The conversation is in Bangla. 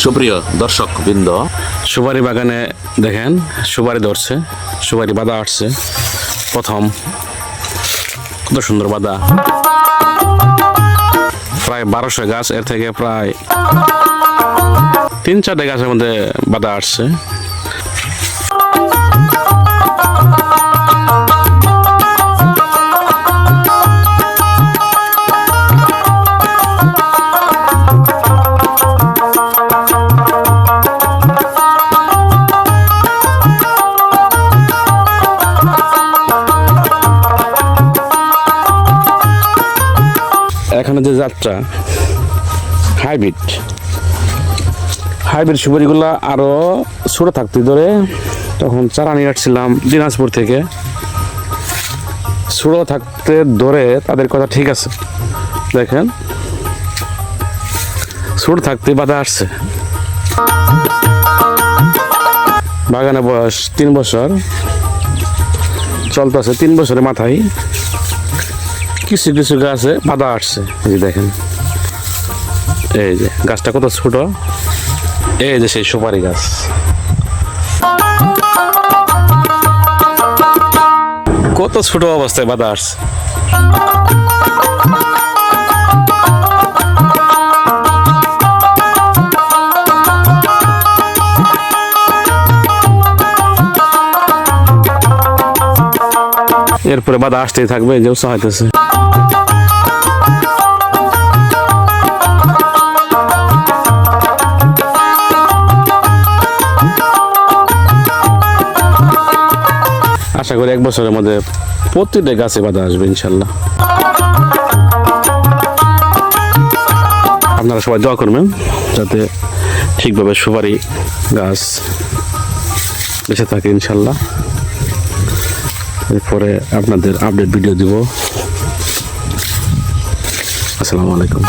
সুপ্রিয় দর্শক বৃন্দ সুপারি বাগানে দেখেন, সুপারি ধরছে, সুপারি বাদা আসছে। প্রথম, কত সুন্দর বাদা। প্রায় বারোশো গাছ, এর থেকে প্রায় তিন চারটে গাছের মধ্যে বাদা আসছে। এখানে যে যাত্রা, হাইব্রিড। হাইব্রিড সুপারিগুলো আরও ছোটো থাকতে ধরে তখন চারা নিয়ে আসছিলাম দিনাজপুর থেকে। ছোটো থাকতে ধরে তাদের কথা ঠিক আছে। দেখেন। ছোটো থাকতে বাধা আসছে। বাগানে বয়স তিন বছর। চলতেছে তিন বছরের মাথায়। কিছু কিছু গাছে বাধা আসছে। দেখেন। এই যে, গাছটা কত ছোট? এই যে সেই সুপারি গাছ। কত ছোট অবস্থায় বাধা আসছে। এরপরে বাধা আসতেই থাকবে, এই যে উৎসাহ হইতেছে। আশা করি এক বছরের মধ্যে প্রতিটা গাছে বাধা আসবে, ইনশাল্লাহ। আপনারা সবাই দোয়া করবেন, যাতে ঠিকভাবে সুপারি গাছ বেঁচে থাকে, ইনশাল্লাহ। এরপরে আপনাদের আপডেট ভিডিও দিব। আসসালামু আলাইকুম।